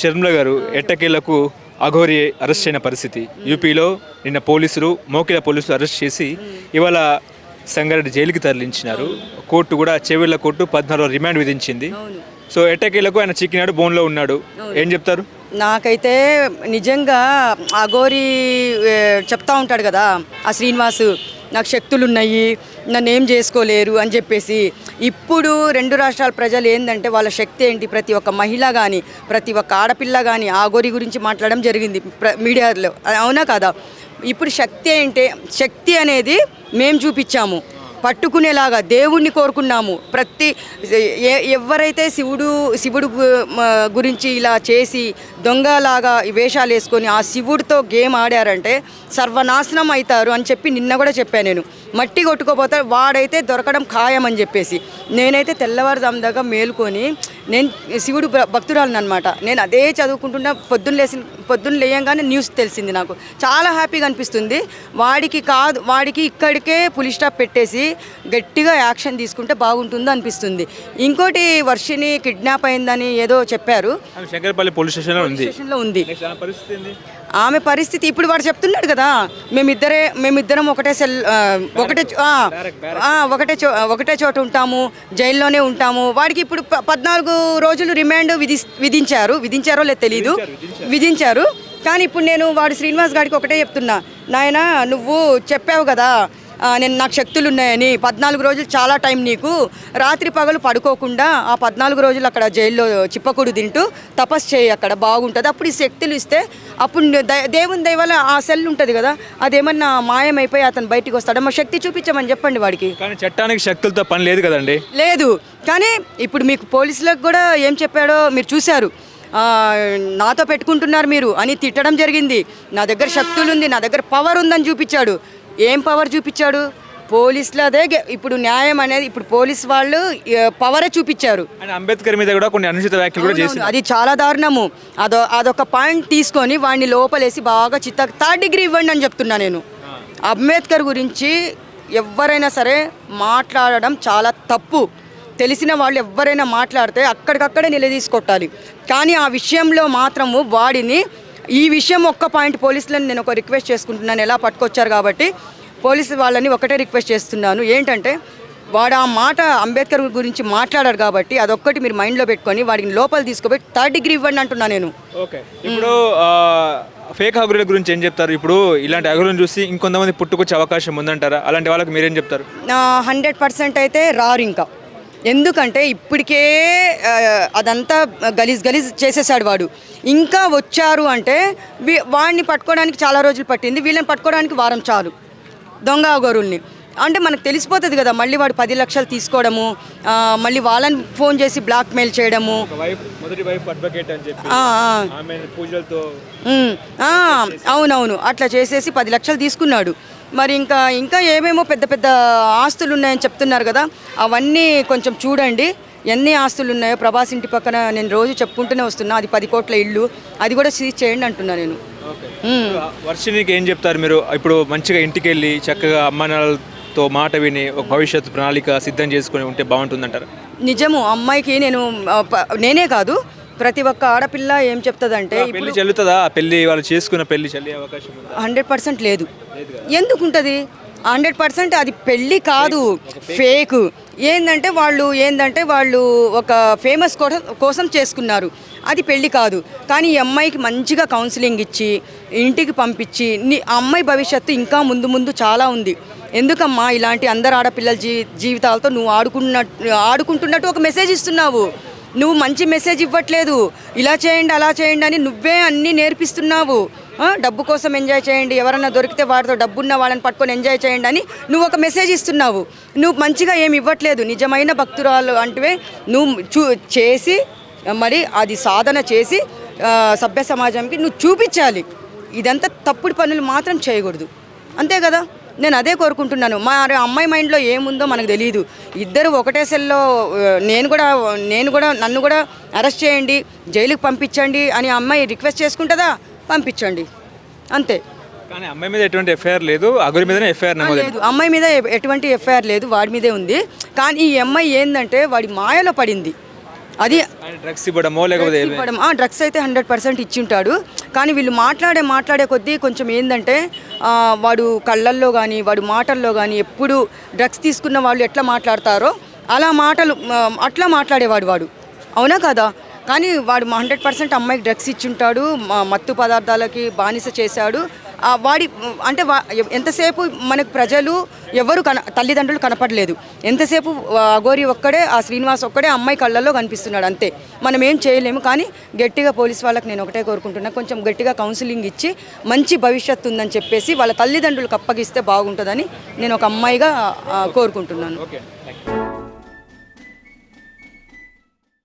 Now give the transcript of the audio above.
షర్మిల గారు ఎట్టకేలకు అఘోరి అరెస్ట్ అయిన పరిస్థితి. యూపీలో నిన్న పోలీసులు మోకిల పోలీసులు అరెస్ట్ చేసి ఇవాళ సంగారెడ్డి జైలుకి తరలించినారు. కోర్టు కూడా చెవిళ్ళ కోర్టు పద్నాలుగు రిమాండ్ విధించింది. సో ఎట్టకేలకు ఆయన చిక్కినాడు బోన్లో ఉన్నాడు. ఏం చెప్తారు? నాకైతే నిజంగా అఘోరి చెప్తా ఉంటాడు కదా ఆ శ్రీనివాసు. నాకు శక్తులు ఉన్నాయి నన్ను ఏం చేసుకోలేరు అని చెప్పేసి ఇప్పుడు రెండు రాష్ట్రాల ప్రజలు ఏంటంటే వాళ్ళ శక్తి ఏంటి? ప్రతి ఒక్క మహిళ కానీ ప్రతి ఒక్క ఆడపిల్ల కానీ ఆ గోరి గురించి మాట్లాడడం జరిగింది ప్ర మీడియాలో. అవునా కదా? ఇప్పుడు శక్తి ఏంటి శక్తి అనేది మేము చూపించాము. పట్టుకునేలాగా దేవుణ్ణి కోరుకున్నాము. ప్రతి ఎవరైతే శివుడు శివుడు గురించి ఇలా చేసి దొంగలాగా వేషాలు వేసుకొని ఆ శివుడితో గేమ్ ఆడారంటే సర్వనాశనం అవుతారు అని చెప్పి నిన్న కూడా చెప్పాను నేను. మట్టి కొట్టుకోపోతే వాడైతే దొరకడం ఖాయం అని చెప్పేసి. నేనైతే తెల్లవారుజాము దాకా మేలుకొని నేను శివుడు భక్తురాలను అనమాట నేను అదే చదువుకుంటున్నా పొద్దున్న లేసి పొద్దున్న లేయంగానే న్యూస్ తెలిసింది నాకు. చాలా హ్యాపీగా అనిపిస్తుంది. వాడికి కాదు వాడికి ఇక్కడికే పులి స్టాప్ పెట్టేసి గట్టిగా యాక్షన్ తీసుకుంటే బాగుంటుందో అనిపిస్తుంది. ఇంకోటి వర్షిని కిడ్నాప్ అయిందని ఏదో చెప్పారు. శంకరపల్లి పోలీస్ స్టేషన్లో ఉంది. ఆమె పరిస్థితి ఇప్పుడు వాడు చెప్తున్నాడు కదా. మేమిద్దరే మేమిద్దరం ఒకటే సెల్ ఒకటే ఒకటే చో ఒకటే చోట ఉంటాము జైల్లోనే ఉంటాము. వాడికి ఇప్పుడు పద్నాలుగు రోజులు రిమాండ్ విధి విధించారు. విధించారో లేదు తెలీదు. విధించారు. కానీ ఇప్పుడు నేను వాడు శ్రీనివాస్ గారికి ఒకటే చెప్తున్నా. నాయన నువ్వు చెప్పావు కదా నేను నాకు శక్తులు ఉన్నాయని పద్నాలుగు రోజులు చాలా టైం నీకు. రాత్రి పగలు పడుకోకుండా ఆ పద్నాలుగు రోజులు అక్కడ జైల్లో చిప్పకూడు తింటూ తపస్సు చేయి అక్కడ బాగుంటుంది. అప్పుడు ఈ శక్తులు ఇస్తే అప్పుడు దేవుని దయవల్ల ఆ సెల్ ఉంటుంది కదా అదేమన్నా మాయమైపోయి అతను బయటికి వస్తాడు? మా శక్తి చూపించమని చెప్పండి వాడికి. కానీ చట్టానికి శక్తులతో పని లేదు కదండి? లేదు కానీ ఇప్పుడు మీకు పోలీసులకు కూడా ఏం చెప్పాడో మీరు చూశారు. నాతో పెట్టుకుంటున్నారు మీరు అని తిట్టడం జరిగింది. నా దగ్గర శక్తులు ఉంది నా దగ్గర పవర్ ఉందని చూపించాడు. ఏం పవర్ చూపించాడు? పోలీసులదే గె- ఇప్పుడు న్యాయం అనేది ఇప్పుడు పోలీస్ వాళ్ళు పవరే చూపించారు. అంబేద్కర్ మీద కూడా కొన్ని అనుచిత వ్యాఖ్యలు కూడా చేసి అది చాలా దారుణము. అదో అదొక పాయింట్ తీసుకొని వాడిని లోపలేసి బాగా చిత్త థర్డ్ డిగ్రీ ఇవ్వండి అని చెప్తున్నా నేను. అంబేద్కర్ గురించి ఎవరైనా సరే మాట్లాడడం చాలా తప్పు. తెలిసిన వాళ్ళు ఎవరైనా మాట్లాడితే అక్కడికక్కడే నిలదీసుకొట్టాలి కానీ ఆ విషయంలో మాత్రము వాడిని ఈ విషయం ఒక్క పాయింట్ పోలీసులను నేను ఒక రిక్వెస్ట్ చేసుకుంటున్నాను. ఎలా పట్టుకొచ్చారు కాబట్టి పోలీసు వాళ్ళని ఒకటే రిక్వెస్ట్ చేస్తున్నాను. ఏంటంటే వాడు ఆ మాట అంబేద్కర్ గురించి మాట్లాడారు కాబట్టి అదొక్కటి మీరు మైండ్లో పెట్టుకొని వాడిని లోపల తీసుకుపోయి థర్డ్ డిగ్రీ ఇవ్వండి అంటున్నా నేను. ఓకే. ఇప్పుడు ఫేక్ అగురుల గురించి ఏం చెప్తారు? ఇప్పుడు ఇలాంటి అగురులను చూసి ఇంకొంతమంది పుట్టుకొచ్చే అవకాశం ఉందంటారా? అలాంటి వాళ్ళకి మీరేం చెప్తారు? హండ్రెడ్ పర్సెంట్ అయితే రారు ఇంకా. ఎందుకంటే ఇప్పటికే అదంతా గలీజ్ గలీజ్ చేసేసాడు వాడు. ఇంకా వచ్చారు అంటే వాడిని పట్టుకోవడానికి చాలా రోజులు పట్టింది. వీళ్ళని పట్టుకోవడానికి వారం చాలు. దొంగ గొర్రెల్ని అంటే మనకు తెలిసిపోతుంది కదా మళ్ళీ వాడు పది లక్షలు తీసుకోవడము మళ్ళీ వాళ్ళని ఫోన్ చేసి బ్లాక్ మెయిల్ చేయడము అవునవును. అట్లా చేసేసి పది లక్షలు తీసుకున్నాడు. మరి ఇంకా ఇంకా ఏమేమో పెద్ద పెద్ద ఆస్తులు ఉన్నాయని చెప్తున్నారు కదా అవన్నీ కొంచెం చూడండి. ఎన్ని ఆస్తులు ఉన్నాయో ప్రభాస్ ఇంటి పక్కన నేను రోజు చెప్పుకుంటూనే వస్తున్నా. అది పది కోట్ల ఇల్లు. అది కూడా సీజ్ చేయండి అంటున్నా నేను. వర్షినికి ఏం చెప్తారు మీరు? ఇప్పుడు మంచిగా ఇంటికి వెళ్ళి చక్కగా అమ్మానాలతో మాట విని ఒక భవిష్యత్తు ప్రణాళిక సిద్ధం చేసుకొని ఉంటే బాగుంటుందంటారు? నిజము. అమ్మాయికి నేను నేనే కాదు. ప్రతి ఒక్క ఆడపిల్ల ఏం చెప్తుందంటే పెళ్ళి చెల్లుతుందా? పెళ్ళి వాళ్ళు చేసుకున్న పెళ్ళి చెల్లి అవకాశం హండ్రెడ్ పర్సెంట్ లేదు. ఎందుకు ఉంటుంది హండ్రెడ్ పర్సెంట్ అది పెళ్ళి కాదు ఫేక్. ఏంటంటే వాళ్ళు ఏంటంటే వాళ్ళు ఒక ఫేమస్ కోసం కోసం చేసుకున్నారు. అది పెళ్ళి కాదు. కానీ ఈ అమ్మాయికి మంచిగా కౌన్సిలింగ్ ఇచ్చి ఇంటికి పంపించి నీ అమ్మాయి భవిష్యత్తు ఇంకా ముందు ముందు చాలా ఉంది. ఎందుకమ్మా ఇలాంటి అందరు ఆడపిల్లల జీ జీవితాలతో నువ్వు ఆడుకున్నట్టు ఆడుకుంటున్నట్టు ఒక మెసేజ్ ఇస్తున్నావు? నువ్వు మంచి మెసేజ్ ఇవ్వట్లేదు. ఇలా చేయండి అలా చేయండి అని నువ్వే అన్నీ నేర్పిస్తున్నావు. డబ్బు కోసం ఎంజాయ్ చేయండి. ఎవరన్నా దొరికితే వాడితో డబ్బున్న వాళ్ళని పట్టుకొని ఎంజాయ్ చేయండి అని నువ్వు ఒక మెసేజ్ ఇస్తున్నావు. నువ్వు మంచిగా ఏమి ఇవ్వట్లేదు. నిజమైన భక్తురాలు అంటే నువ్వు చూ చేసి మరి అది సాధన చేసి సభ్య సమాజానికి నువ్వు చూపించాలి. ఇదంతా తప్పుడు పనులు మాత్రం చేయకూడదు. అంతే కదా? నేను అదే కోరుకుంటున్నాను. మా అమ్మాయి మైండ్లో ఏముందో మనకు తెలియదు ఇద్దరు ఒకటే సెల్లో నేను కూడా నేను కూడా నన్ను కూడా అరెస్ట్ చేయండి జైలుకి పంపించండి అని అమ్మాయి రిక్వెస్ట్ చేసుకుంటుందా? పంపించండి. అంతే. కానీ అమ్మాయి మీద ఎటువంటి ఎఫ్ఐఆర్ లేదు అగురి మీదనే ఎఫ్ఐఆర్ లేదు. అమ్మాయి మీద ఎటువంటి ఎఫ్ఐఆర్ లేదు వాడి మీదే ఉంది. కానీ ఈ అమ్మాయి ఏంటంటే వాడి మాయలో పడింది. అది డ్రగ్స్ ఇవ్వడమో లేకపోతే ఇవ్వడం. ఆ, డ్రగ్స్ అయితే హండ్రెడ్ పర్సెంట్ ఇచ్చింటాడు. కానీ వీళ్ళు మాట్లాడే మాట్లాడే కొద్దీ కొంచెం ఏంటంటే వాడు కళ్ళల్లో కానీ వాడు మాటల్లో కానీ ఎప్పుడు డ్రగ్స్ తీసుకున్న వాళ్ళు ఎట్లా మాట్లాడతారో అలా మాటలు అట్లా మాట్లాడేవాడు వాడు. అవునా కదా? కానీ వాడు హండ్రెడ్ పర్సెంట్ అమ్మాయికి డ్రగ్స్ ఇచ్చుంటాడు మత్తు పదార్థాలకి బానిస చేశాడు. వాడి అంటే ఎంతసేపు మనకు ప్రజలు ఎవరు కన తల్లిదండ్రులు కనపడలేదు. ఎంతసేపు అఘోరి ఒక్కడే ఆ శ్రీనివాస్ ఒక్కడే అమ్మాయి కళ్ళల్లో కనిపిస్తున్నాడు అంతే. మనం ఏం చేయలేము కానీ గట్టిగా పోలీస్ వాళ్ళకి నేను ఒకటే కోరుకుంటున్నా కొంచెం గట్టిగా కౌన్సిలింగ్ ఇచ్చి మంచి భవిష్యత్తు ఉందని చెప్పేసి వాళ్ళ తల్లిదండ్రులకు అప్పగిస్తే బాగుంటుందని నేను ఒక అమ్మాయిగా కోరుకుంటున్నాను. ఓకే